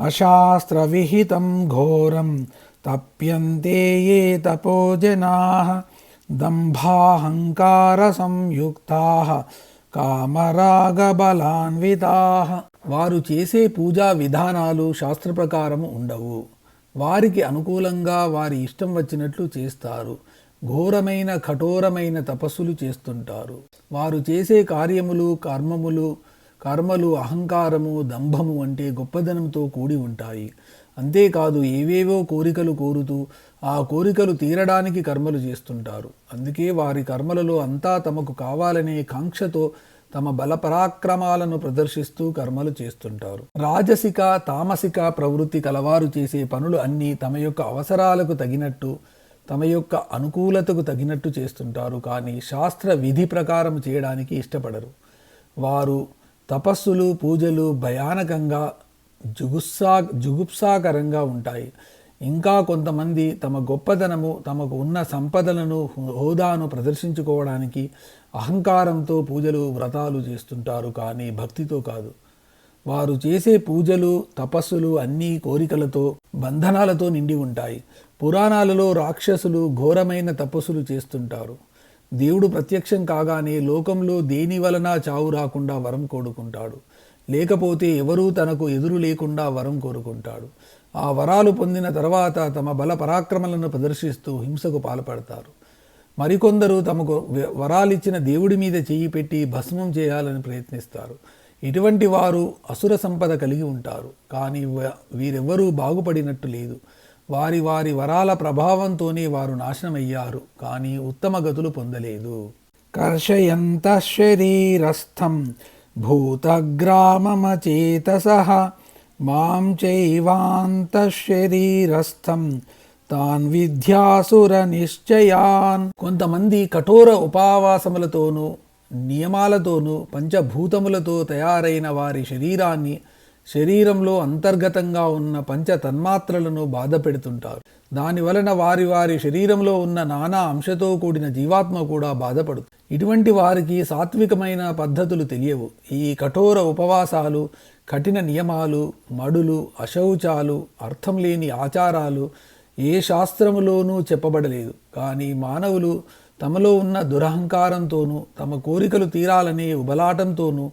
అశాస్త్రవిహితం ఘోరం తప్యంతే ఏ తపోజనా దంభాహంకార సంయుక్తా కామరాగబలాన్వితా వారు చేసే పూజా విధానాలు శాస్త్ర ప్రకారము ఉండవు. వారికి అనుకూలంగా వారి ఇష్టం వచ్చినట్లు చేస్తారు. ఘోరమైన కఠోరమైన తపస్సులు చేస్తుంటారు. వారు చేసే కార్యములు కర్మములు కర్మలు అహంకారము దంభము అంటే గొప్పదనంతో కూడి ఉంటాయి. అంతేకాదు ఏవేవో కోరికలు కోరుతూ ఆ కోరికలు తీరడానికి కర్మలు చేస్తుంటారు. అందుకే వారి కర్మలలో అంతా తమకు కావాలనే కాంక్షతో తమ బలపరాక్రమాలను ప్రదర్శిస్తూ కర్మలు చేస్తుంటారు. రాజసిక తామసిక ప్రవృత్తి కలవారు చేసే పనులు అన్నీ తమ యొక్క అవసరాలకు తగినట్టు తమ యొక్క అనుకూలతకు తగినట్టు చేస్తుంటారు. కానీ శాస్త్ర విధి ప్రకారం చేయడానికి ఇష్టపడరు. వారు తపస్సులు పూజలు భయానకంగా జుగుప్సా జుగుప్సాకరంగా ఉంటాయి. ఇంకా కొంతమంది తమ గొప్పతనము తమకు ఉన్న సంపదలను హోదాను ప్రదర్శించుకోవడానికి అహంకారంతో పూజలు వ్రతాలు చేస్తుంటారు కానీ భక్తితో కాదు. వారు చేసే పూజలు తపస్సులు అన్నీ కోరికలతో బంధనాలతో నిండి ఉంటాయి. పురాణాలలో రాక్షసులు ఘోరమైన తపస్సులు చేస్తుంటారు. దేవుడు ప్రత్యక్షం కాగానే లోకంలో దేని వలన చావు రాకుండా వరం కోరుకుంటాడు? లేకపోతే ఎవరూ తనకు ఎదురు లేకుండా వరం కోరుకుంటాడు? ఆ వరాలు పొందిన తర్వాత తమ బల పరాక్రమలను ప్రదర్శిస్తూ హింసకు పాల్పడతారు. మరికొందరు తమకు వ- వరాలిచ్చిన దేవుడి మీద చేయి పెట్టి భస్మం చేయాలని ప్రయత్నిస్తారు. ఇటువంటి వారు అసుర సంపద కలిగి ఉంటారు. కానీ వ- వీరెవ్వరూ బాగుపడినట్టు లేదు. వారి వారి వరాల ప్రభావంతోనే వారు నాశనమయ్యారు కానీ ఉత్తమ గతులు పొందలేదు. కర్షయంత శరీరస్థం భూతగ్రామమచేతస మాం చైవాంత శరీరస్థం తాన్ విద్యాసుర నిశ్చయాన్. కొంతమంది కఠోర ఉపావాసములతోనూ నియమాలతోనూ పంచభూతములతో తయారైన వారి శరీరాన్ని శరీరంలో అంతర్గతంగా ఉన్న పంచ తన్మాత్రలను బాధ పెడుతుంటారు. దాని వలన వారి వారి శరీరంలో ఉన్న నానా అంశతో కూడిన జీవాత్మ కూడా బాధపడుతుంది. ఇటువంటి వారికి సాత్వికమైన పద్ధతులు తెలియవు. ఈ కఠోర ఉపవాసాలు కఠిన నియమాలు మడులు అశౌచాలు అర్థం లేని ఆచారాలు ఏ శాస్త్రములోనూ చెప్పబడలేదు. కానీ మానవులు తమలో ఉన్న దురహంకారంతోనూ తమ కోరికలు తీరాలనే ఉబలాటంతోనూ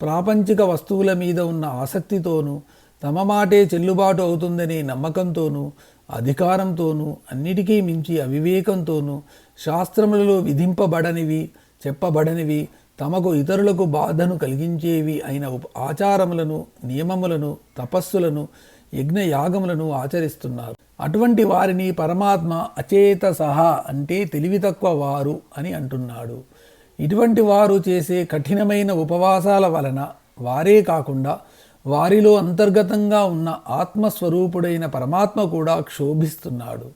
ప్రాపంచిక వస్తువుల మీద ఉన్న ఆసక్తితోనూ తమ మాటే చెల్లుబాటు అవుతుందనే నమ్మకంతోనూ అధికారంతోనూ అన్నిటికీ మించి అవివేకంతోనూ శాస్త్రములలో విధింపబడనివి చెప్పబడనివి తమకు ఇతరులకు బాధను కలిగించేవి అయిన ఆచారములను నియమములను తపస్సులను యజ్ఞయాగములను ఆచరిస్తున్నారు. అటువంటి వారిని పరమాత్మ అచేత సహా అంటే తెలివి తక్కువ వారు అని అంటున్నాడు. ఇటువంటి వారు చేసే కఠినమైన ఉపవాసాల వలన వారే కాకుండా వారిలో అంతర్గతంగా ఉన్న ఆత్మస్వరూపుడైన పరమాత్మ కూడా క్షోభిస్తున్నాడు.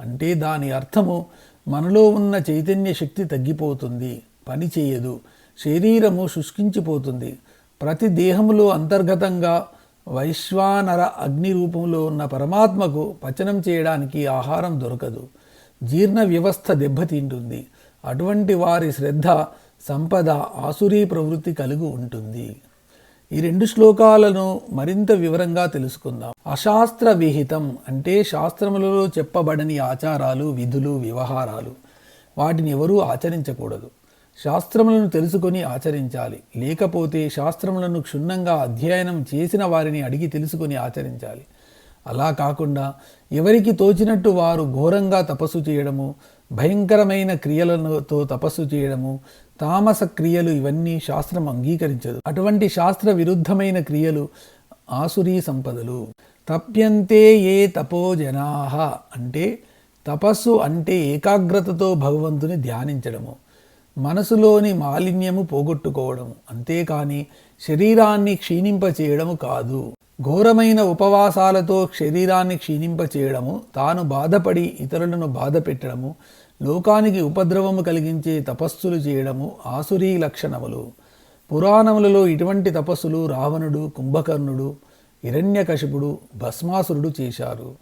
అంటే దాని అర్థము మనలో ఉన్న చైతన్య శక్తి తగ్గిపోతుంది పని చేయదు శరీరము శుష్కించిపోతుంది. ప్రతి దేహములో అంతర్గతంగా వైశ్వానర అగ్ని రూపంలో ఉన్న పరమాత్మకు పచనం చేయడానికి ఆహారం దొరకదు. జీర్ణ వ్యవస్థ దెబ్బతింటుంది. అటువంటి వారి శ్రద్ధ సంపద ఆసురీ ప్రవృత్తి కలిగి ఉంటుంది. ఈ రెండు శ్లోకాలను మరింత వివరంగా తెలుసుకుందాం. అశాస్త్ర విహితం అంటే శాస్త్రములలో చెప్పబడని ఆచారాలు విధులు వ్యవహారాలు. వాటిని ఎవరూ ఆచరించకూడదు. శాస్త్రములను తెలుసుకొని ఆచరించాలి. లేకపోతే శాస్త్రములను క్షుణ్ణంగా అధ్యయనం చేసిన వారిని అడిగి తెలుసుకొని ఆచరించాలి. అలా కాకుండా ఎవరికి తోచినట్టు వారు ఘోరంగా తపస్సు చేయడము భయంకరమైన క్రియలతో తపస్సు చేయడము తామస క్రియలు ఇవన్నీ శాస్త్రం అంగీకరించదు. అటువంటి శాస్త్ర విరుద్ధమైన క్రియలు ఆసురీ సంపదలు. తప్యంతే ఏ తపోజనాహ అంటే తపస్సు అంటే ఏకాగ్రతతో భగవంతుని ధ్యానించడము మనసులోని మాలిన్యము పోగొట్టుకోవడము అంతేకాని శరీరాన్ని క్షీణింపచేయడము కాదు. ఘోరమైన ఉపవాసాలతో శరీరాన్ని క్షీణింపచేయడము తాను బాధపడి ఇతరులను బాధ పెట్టడము లోకానికి ఉపద్రవము కలిగించే తపస్సులు చేయడము ఆసురీ లక్షణములు. పురాణములలో ఇటువంటి తపస్సులు రావణుడు కుంభకర్ణుడు హిరణ్యకశిపుడు భస్మాసురుడు చేశారు.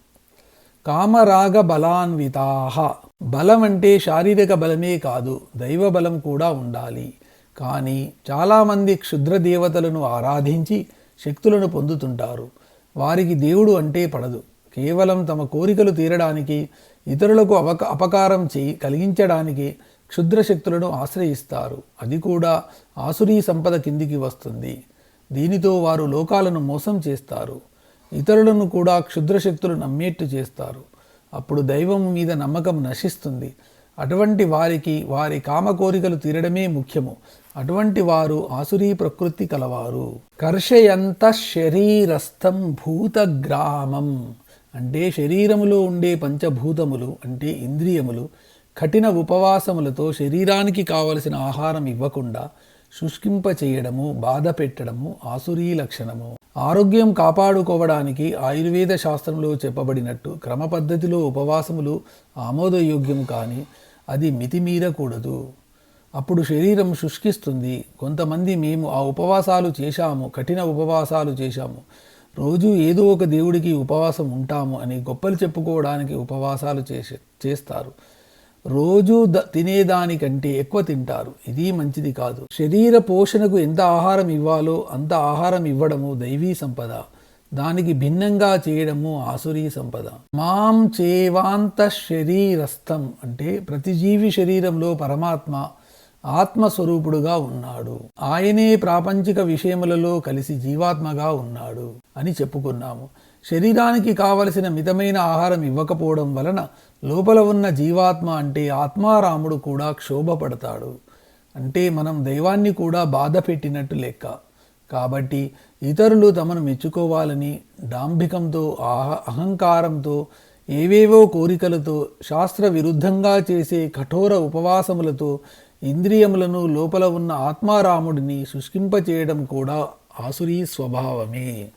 కామరాగ బలాన్వితాహ బలం అంటే శారీరక బలమే కాదు దైవ బలం కూడా ఉండాలి. కానీ చాలామంది క్షుద్ర దేవతలను ఆరాధించి శక్తులను పొందుతుంటారు. వారికి దేవుడు అంటే పడదు. కేవలం తమ కోరికలు తీరడానికి ఇతరులకు అవక అపకారం చేయి కలిగించడానికి క్షుద్ర శక్తులను ఆశ్రయిస్తారు. అది కూడా ఆసురీ సంపద కిందికి వస్తుంది. దీనితో వారు లోకాలను మోసం చేస్తారు. ఇతరులను కూడా క్షుద్రశక్తులు నమ్మేట్టు చేస్తారు. అప్పుడు దైవం మీద నమ్మకం నశిస్తుంది. అటువంటి వారికి వారి కామ కోరికలు తీరడమే ముఖ్యము. అటువంటి వారు ఆసురీ ప్రకృతి కలవారు. కర్షయంత శరీరస్థం భూతగ్రామం. అంటే శరీరములో ఉండే పంచభూతములు అంటే ఇంద్రియములు కఠిన ఉపవాసములతో శరీరానికి కావలసిన ఆహారం ఇవ్వకుండా శుష్కింప చేయడము బాధ పెట్టడము ఆసురీ లక్షణము. ఆరోగ్యం కాపాడుకోవడానికి ఆయుర్వేద శాస్త్రంలో చెప్పబడినట్టు క్రమ పద్ధతిలో ఉపవాసములు ఆమోదయోగ్యం కానీ అది మితిమీరకూడదు. అప్పుడు శరీరం శుష్కిస్తుంది. కొంతమంది మేము ఆ ఉపవాసాలు చేశాము కఠిన ఉపవాసాలు చేశాము. రోజు ఏదో ఒక దేవుడికి ఉపవాసం ఉంటాము అని గొప్పలు చెప్పుకోవడానికి ఉపవాసాలు చేసే చేస్తారు. రోజు ద తినేదానికంటే ఎక్కువ తింటారు. ఇది మంచిది కాదు. శరీర పోషణకు ఎంత ఆహారం ఇవ్వాలో అంత ఆహారం ఇవ్వడము దైవీ సంపద. దానికి భిన్నంగా చేయడము ఆసురీ సంపద. మాం చేవాంత శరీరస్థం అంటే ప్రతి జీవి శరీరంలో పరమాత్మ ఆత్మస్వరూపుడుగా ఉన్నాడు. ఆయనే ప్రాపంచిక విషయములలో కలిసి జీవాత్మగా ఉన్నాడు అని చెప్పుకున్నాము. శరీరానికి కావలసిన మితమైన ఆహారం ఇవ్వకపోవడం వలన లోపల ఉన్న జీవాత్మ అంటే ఆత్మారాముడు కూడా క్షోభపడతాడు. అంటే మనం దైవాన్ని కూడా బాధ పెట్టినట్టు లెక్క. కాబట్టి ఇతరులు తమను మెచ్చుకోవాలని డాంభికంతో అహంకారంతో ఏవేవో కోరికలతో శాస్త్ర విరుద్ధంగా చేసే కఠోర ఉపవాసములతో ఇంద్రియములను లోపల ఉన్న ఆత్మారాముడిని శుష్కింపచేయడం కూడా ఆసురీ స్వభావమే.